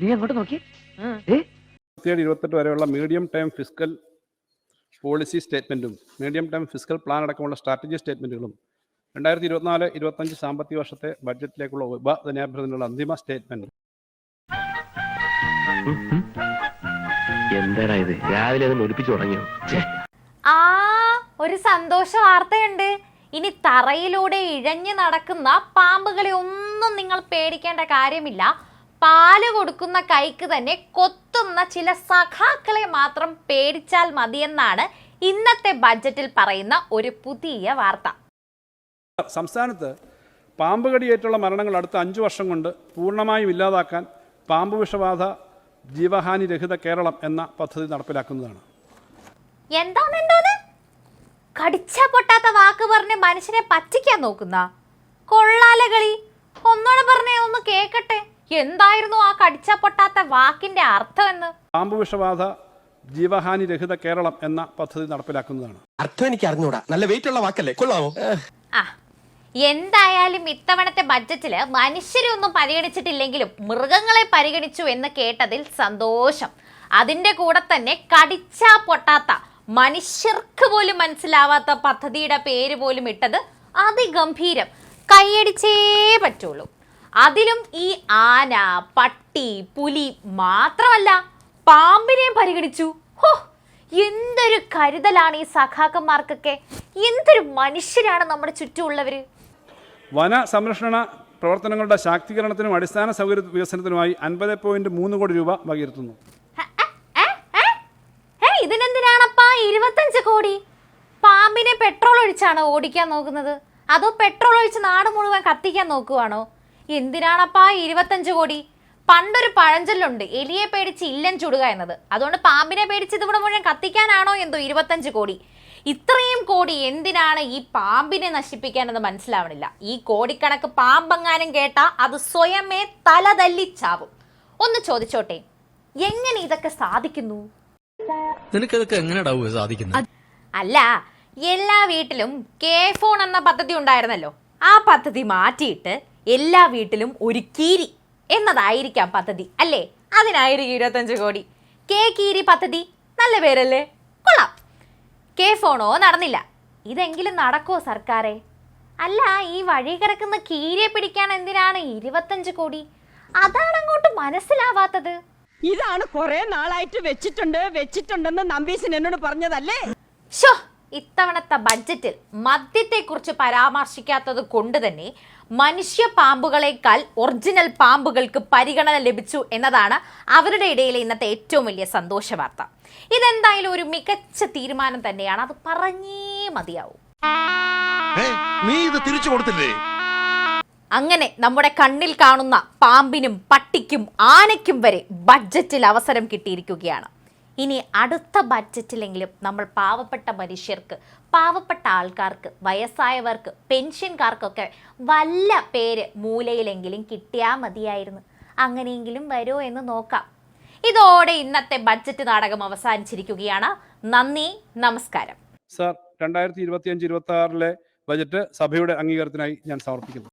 നീ അങ്ങോട്ട് നോക്കി. ഇരുപത്തിയേഴ് ഇരുപത്തെട്ട് വരെയുള്ള മീഡിയം ടൈം ഫിസ്ക്കൽ പോളിസി സ്റ്റേറ്റ്മെന്റും മീഡിയം ടൈം ഫിസ്ക്കൽ പ്ലാൻ അടക്കമുള്ള സ്ട്രാറ്റജി സ്റ്റേറ്റ്മെന്റുകളും രണ്ടായിരത്തി ഇരുപത്തിനാല് ഇരുപത്തഞ്ച് സാമ്പത്തിക വർഷത്തെ ബഡ്ജറ്റിലേക്കുള്ള ഉപധനാഭ്യർത്ഥനയുള്ള അന്തിമ സ്റ്റേറ്റ്മെന്റ് എന്താടാ ഇത്? രാവിലെ ഒലിപ്പിച്ചു തുടങ്ങിയോ ആ ഒരു സന്തോഷ വാർത്തയുണ്ട്. ഇനി തറയിലൂടെ ഇഴഞ്ഞു നടക്കുന്ന പാമ്പുകളെ ഒന്നും നിങ്ങൾ പേടിക്കേണ്ട കാര്യമില്ല. പാൽ കൊടുക്കുന്ന കൈക്ക് തന്നെ കൊത്തുന്ന ചില സഖാക്കളെ മാത്രം പേടിച്ചാൽ മതിയെന്നാണ് ഇന്നത്തെ ബഡ്ജറ്റിൽ പറയുന്ന ഒരു പുതിയ വാർത്ത. സംസ്ഥാനത്ത് പാമ്പ് കടിയേറ്റുള്ള മരണങ്ങൾ അടുത്ത അഞ്ച് വർഷം കൊണ്ട് പൂർണമായും ഇല്ലാതാക്കാൻ പാമ്പ് വിഷബാധ ജീവഹാനി രഹിത കേരളം എന്ന പദ്ധതി നടപ്പിലാക്കുന്നതാണ്. എന്തോന്ന് കടിച്ചാ പൊട്ടാത്ത വാക്ക് പറഞ്ഞ് മനുഷ്യനെ പറ്റിക്കാൻ നോക്കുന്ന. കൊള്ളാലകളി ഒന്നോടെ പറഞ്ഞേ ഒന്ന് കേക്കട്ടെ. എന്തായിരുന്നു ആ കടിച്ച പൊട്ടാത്ത വാക്കിന്റെ അർത്ഥം എന്ന് പാമ്പ് വിഷബാധ ജീവഹാനി രഹിത കേരളം എന്ന പദ്ധതി നടപ്പിലാക്കുന്നതാണ്. അർത്ഥം എനിക്ക് അറിഞ്ഞൂടാ. നല്ല വെയിറ്റ് ഉള്ള വാക്കല്ലേ? കൊള്ളാമോ ആ എന്തായാലും ഇത്തവണത്തെ ബഡ്ജറ്റിൽ മനുഷ്യരെ ഒന്നും പരിഗണിച്ചിട്ടില്ലെങ്കിലും മൃഗങ്ങളെ പരിഗണിച്ചു എന്ന് കേട്ടതിൽ സന്തോഷം. അതിന്റെ കൂടെ തന്നെ കടിച്ചാ പൊട്ടാത്ത മനുഷ്യർക്ക് പോലും മനസ്സിലാവാത്ത പദ്ധതിയുടെ പേര് പോലും ഇട്ടത് അതിഗംഭീരം. കൈയടിച്ചേ പറ്റുള്ളൂ. അതിലും ഈ ആന പട്ടി പുലി മാത്രമല്ല പാമ്പിനെയും പരിഗണിച്ചു. ഹോ എന്തൊരു കരുതലാണ് ഈ സഖാക്കന്മാർക്കൊക്കെ. എന്തൊരു മനുഷ്യരാണ് നമ്മുടെ ചുറ്റുമുള്ളവര്. വന സംരക്ഷണ പ്രവർത്തനങ്ങളുടെ ശാക്തീകരണത്തിനും അടിസ്ഥാന സൗകര്യ വികസനത്തിനുമായി അൻപത് പോയിന്റ് മൂന്ന് കോടി രൂപ വകയിരുത്തുന്നു. ഇതിനെന്തിനാണപ്പാ ഇരുപത്തഞ്ച് കോടി? പാമ്പിനെ പെട്രോൾ ഒഴിച്ചാണോ ഓടിക്കാൻ നോക്കുന്നത്? അതോ പെട്രോൾ ഒഴിച്ച് നാട് മുഴുവൻ കത്തിക്കാൻ നോക്കുവാണോ? എന്തിനാണപ്പാ ഇരുപത്തഞ്ച് കോടി? പണ്ടൊരു പഴഞ്ചൊല്ലുണ്ട് എലിയെ പേടിച്ച് ഇല്ലൻ ചുടുക എന്നത്. അതുകൊണ്ട് പാമ്പിനെ പേടിച്ച് ഇതിവിടെ മുഴുവൻ കത്തിക്കാനാണോ എന്തോ ഇരുപത്തഞ്ച് കോടി? ഇത്രയും കോടി എന്തിനാണ് ഈ പാമ്പിനെ നശിപ്പിക്കാനെന്ന് മനസ്സിലാവണില്ല. ഈ കോടിക്കണക്ക് പാമ്പെങ്ങാനും കേട്ടാ അത് സ്വയമേ തലതല്ലിച്ചാവും ഒന്ന് ചോദിച്ചോട്ടെ എങ്ങനെ ഇതൊക്കെ സാധിക്കുന്നു? നിനക്കതൊക്കെ എങ്ങനെയാടാവുക സാധിക്കുന്നത് അല്ല എല്ലാ വീട്ടിലും കെ ഫോൺ എന്ന പദ്ധതി ഉണ്ടായിരുന്നല്ലോ. ആ പദ്ധതി മാറ്റിയിട്ട് എല്ലാ വീട്ടിലും ഒരു കീരി എന്നതായിരിക്കാം പദ്ധതി അല്ലേ? അതിനായിരിക്കും ഇരുപത്തഞ്ച് കോടി. കെ കീരി പദ്ധതി നല്ല പേരല്ലേ? കൊള്ളാം. കെ ഫോണോ നടന്നില്ല. ഇതെങ്കിലും നടക്കുമോ സർക്കാരെ? അല്ല ഈ വഴി കിടക്കുന്ന കീരിയെ പിടിക്കാൻ എന്തിനാണ് ഇരുപത്തഞ്ച് കോടി? അതാണ് അങ്ങോട്ട് മനസ്സിലാവാത്തത്. ഇതാണ് കുറെ നാളായിട്ട് വെച്ചിട്ടുണ്ട് വെച്ചിട്ടുണ്ടെന്ന് നമ്പീശൻ എന്നോട് പറഞ്ഞതല്ലേ? ഷോ ഇത്തവണത്തെ ബഡ്ജറ്റിൽ മദ്യത്തെക്കുറിച്ച് പരാമർശിക്കാത്തത് കൊണ്ട് തന്നെ മനുഷ്യ പാമ്പുകളെക്കാൾ ഒറിജിനൽ പാമ്പുകൾക്ക് പരിഗണന ലഭിച്ചു എന്നതാണ് അവരുടെ ഇടയിലെ ഇന്നത്തെ ഏറ്റവും വലിയ സന്തോഷ വാർത്ത ഇതെന്തായാലും ഒരു മികച്ച തീരുമാനം തന്നെയാണ്. അത് പറഞ്ഞേ മതിയാവും. നീ ഇത് തിരിച്ചു കൊടുത്തില്ലേ? അങ്ങനെ നമ്മുടെ കണ്ണിൽ കാണുന്ന പാമ്പിനും പട്ടിക്കും ആനയ്ക്കും വരെ ബഡ്ജറ്റിൽ അവസരം കിട്ടിയിരിക്കുകയാണ്. ഇനി അടുത്ത ബഡ്ജറ്റിലെങ്കിലും നമ്മൾ പാവപ്പെട്ട മനുഷ്യർക്ക് പാവപ്പെട്ട ആൾക്കാർക്ക് വയസ്സായവർക്ക് പെൻഷൻകാർക്കൊക്കെ വല്ല പേര് മൂലയിലെങ്കിലും കിട്ടിയാൽ മതിയായിരുന്നു. അങ്ങനെയെങ്കിലും വരുമോ എന്ന് നോക്കാം. ഇതോടെ ഇന്നത്തെ ബഡ്ജറ്റ് നാടകം അവസാനിച്ചിരിക്കുകയാണ്. നന്ദി നമസ്കാരം. സാർ രണ്ടായിരത്തി ഇരുപത്തി അഞ്ച് ഇരുപത്തി ആറിലെ ബജറ്റ് സഭയുടെ അംഗീകാരത്തിനായി ഞാൻ സമർപ്പിക്കുന്നു.